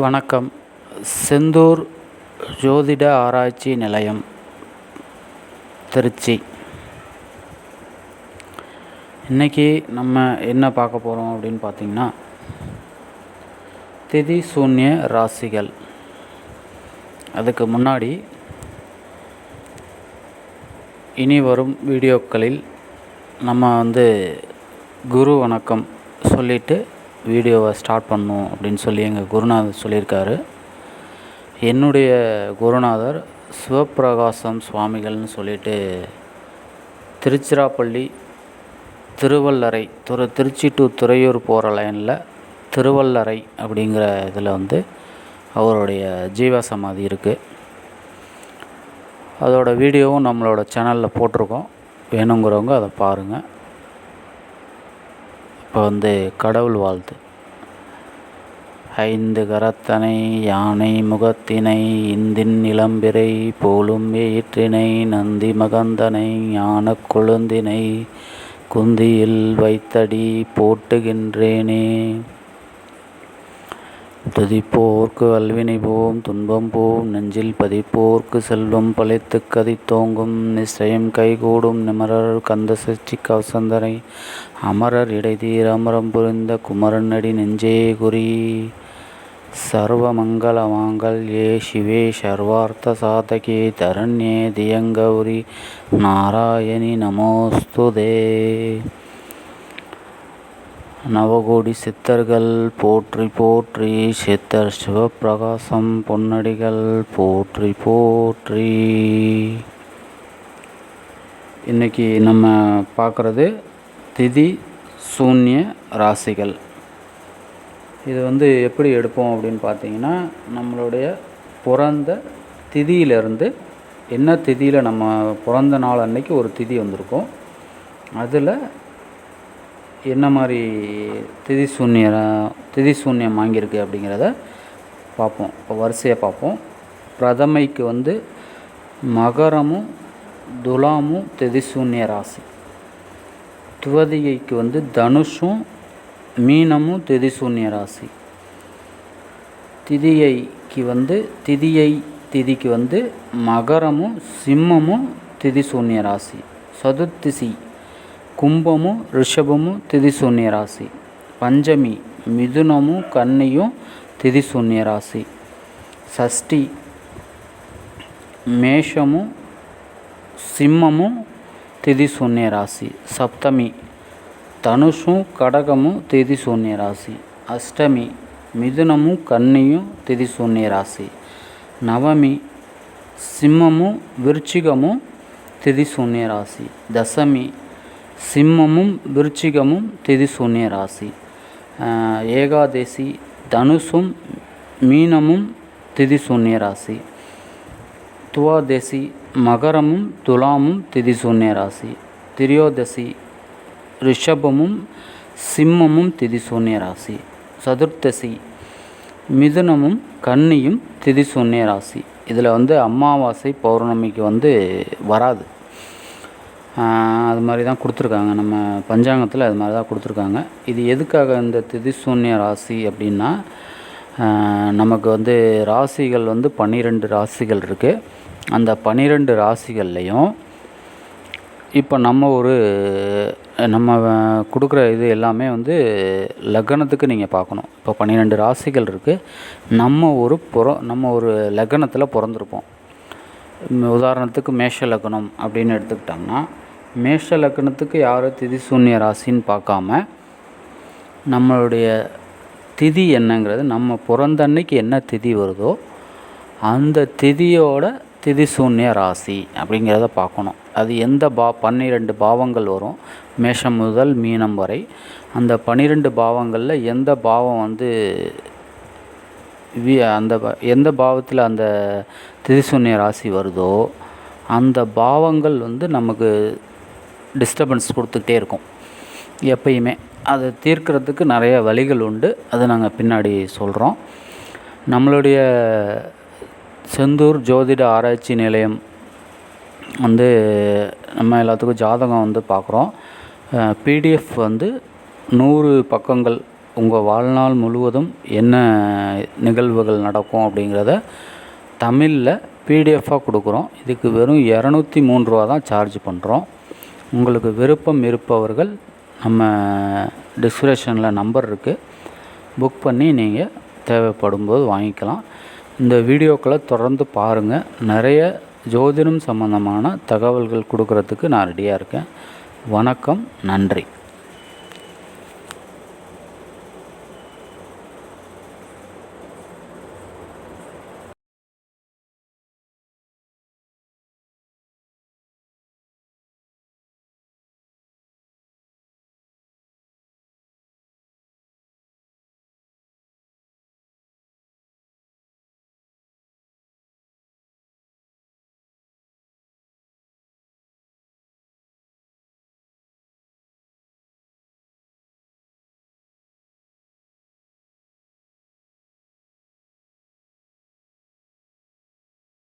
வணக்கம். செந்தூர் ஜோதிட ஆராய்ச்சி நிலையம் திருச்சி. இன்றைக்கி நம்ம என்ன பார்க்க போகிறோம் அப்படின்னு பார்த்தீங்கன்னா திதி சூன்ய ராசிகள். அதுக்கு முன்னாடி இனி வரும் வீடியோக்களில் நம்ம வந்து குரு வணக்கம் சொல்லிவிட்டு வீடியோவை ஸ்டார்ட் பண்ணும் அப்படின்னு சொல்லி எங்கள் குருநாதர் சொல்லியிருக்காரு. என்னுடைய குருநாதர் சிவப்பிரகாசம் சுவாமிகள்னு சொல்லிட்டு திருச்சிராப்பள்ளி திருவல்லறை துறை திருச்சி டு துறையூர் போகிற லைனில் திருவல்லறை அப்படிங்கிற இதில் வந்து அவருடைய ஜீவ சமாதி இருக்குது. அதோட வீடியோவும் நம்மளோட சேனலில் போட்டிருக்கோம். வேணுங்கிறவங்க அதை பாருங்கள். இப்போ வந்து கடவுள் வாழ்த்து. ஐந்து கரத்தனை யானை முகத்தினை இந்தின் இளம்பிறை போலும் ஏற்றினை நந்தி மகந்தனை ஞான கொழுந்தினை குந்தியில் வைத்தடி போட்டுகின்றேனே. துதிப்போர்க்கு அல்வினை போம் துன்பம் போம் நெஞ்சில் பதிப்போர்க்கு செல்வம் பழைத்து கதி தோங்கும் நிச்சயம் கைகூடும் நிமரர் கந்த சஷ்டி கவசந்தனை அமரர் இடைதீர் அமரம் புரிந்த குமரன் அடி நெஞ்சே குறி. சர்வமங்கள மாங்கல் ஏ சிவே சர்வார்த்த சாதகே தரண்யே தியங்கௌரி நாராயணி நமோஸ்துதே. நவகோடி சித்தர்கள் போற்றி போற்றி சித்தர் சிவப்பிரகாசம் பொன்னடிகள் போற்றி போற்றி. இன்றைக்கி நம்ம பார்க்குறது திதி சூன்ய ராசிகள். இது வந்து எப்படி எடுப்போம் அப்படின்னு பார்த்தீங்கன்னா நம்மளுடைய பிறந்த திதியிலிருந்து என்ன திதியில் நம்ம பிறந்த நாள் அன்னைக்கு ஒரு திதி வந்திருக்கும். அதில் என்ன மாதிரி திதி சூன்ய திதி சூன்யம் வாங்கியிருக்கு அப்படிங்கிறத பார்ப்போம். இப்போ வரிசையாக பார்ப்போம். பிரதமைக்கு வந்து மகரமும் துலாமும் திதி சூன்ய ராசி. துவதிகைக்கு வந்து தனுஷும் மீனமும் திதி சூன்ய ராசி. திதியைக்கு வந்து திதியை திதிக்கு வந்து மகரமும் சிம்மமும் திதி சூன்ய ராசி. சதுர்த்திசி கும்பமும் ரிஷபமும் திதி சூன்ய ராசி பஞ்சமி மிதுனமும் கன்னியும் திதி சூன்ய ராசி சஷ்டி மேஷமும் சிம்மமும் திதி சூன்ய ராசி சப்தமி தனுஷும் கடகமும் திதி சூன்ய ராசி அஷ்டமி மிதுனமும் கன்னியும் திதி சூன்ய ராசி நவமி சிம்மமும் விருச்சிகமும் திதி சூன்ய ராசி. ஏகாதேசி ஏகாதசி தனுசும் மீனமும் திதி சூன்ய ராசி. துவாதசி மகரமும் துலாமும் திதி சூன்ய ராசி. திரியோதசி ரிஷபமும் சிம்மமும் திதி சூன்ய ராசி. சதுர்த்தசி மிதுனமும் கன்னியும் திதி சூன்ய ராசி. இதில் வந்து அமாவாசை பௌர்ணமிக்கு வந்து வராது. அது மாதிரி தான் கொடுத்துருக்காங்க. நம்ம பஞ்சாங்கத்தில் அது மாதிரி தான் கொடுத்துருக்காங்க. இது எதுக்காக இந்த திதிசூன்ய ராசி அப்படின்னா நமக்கு வந்து ராசிகள் வந்து பன்னிரெண்டு ராசிகள் இருக்குது அந்த பன்னிரெண்டு ராசிகள்லேயும் இப்போ நம்ம ஒரு நம்ம கொடுக்குற இது எல்லாமே வந்து லக்னத்துக்கு நீங்கள் பார்க்கணும். இப்போ பன்னிரெண்டு ராசிகள் இருக்குது நம்ம ஒரு புற நம்ம ஒரு லக்னத்தில் பிறந்திருப்போம். உதாரணத்துக்கு மேஷ லக்னம் அப்படின்னு எடுத்துக்கிட்டோம்னா மேஷ லக்னத்துக்கு யாரும் திதி சூன்ய ராசின்னு பார்க்காம நம்மளுடைய திதி என்னங்கிறது நம்ம பிறந்த அன்னைக்கு என்ன திதி வருதோ அந்த திதியோட திதி சூன்ய ராசி அப்படிங்கிறத பார்க்கணும். அது எந்த பா பன்னிரெண்டு பாவங்கள் வரும்? மேஷம் முதல் மீனம் வரை. அந்த பன்னிரெண்டு பாவங்களில் எந்த பாவம் வந்து வி அந்த எந்த பாவத்தில் அந்த திதிசூன்ய ராசி வருதோ அந்த பாவங்கள் வந்து நமக்கு டிஸ்டர்பன்ஸ் கொடுத்துக்கிட்டே இருக்கும். எப்பயுமே. அதை தீர்க்கிறதுக்கு நிறைய வழிகள் உண்டு. அதை நாங்கள் பின்னாடி சொல்கிறோம் நம்மளுடைய செந்தூர் ஜோதிட ஆராய்ச்சி நிலையம் வந்து நம்ம எல்லாத்துக்கும் ஜாதகம் வந்து பார்க்குறோம். பிடிஎஃப் வந்து நூறு பக்கங்கள் உங்கள் வாழ்நாள் முழுவதும் என்ன நிகழ்வுகள் நடக்கும் அப்படிங்கிறத தமிழில் பிடிஎஃபாக கொடுக்குறோம். இதுக்கு வெறும் இரநூத்தி மூன்று ரூபா தான் சார்ஜ் பண்ணுறோம் உங்களுக்கு விருப்பம் இருப்பவர்கள் நம்ம டிஸ்கிரிப்ஷனில் நம்பர் இருக்குது புக் பண்ணி நீங்கள் தேவைப்படும் போது வாங்கிக்கலாம். இந்த வீடியோக்களை தொடர்ந்து பாருங்கள் நிறைய ஜோதிடம் சம்மந்தமான தகவல்கள் கொடுக்கறதுக்கு நான் ரெடியாக இருக்கேன். வணக்கம் நன்றி.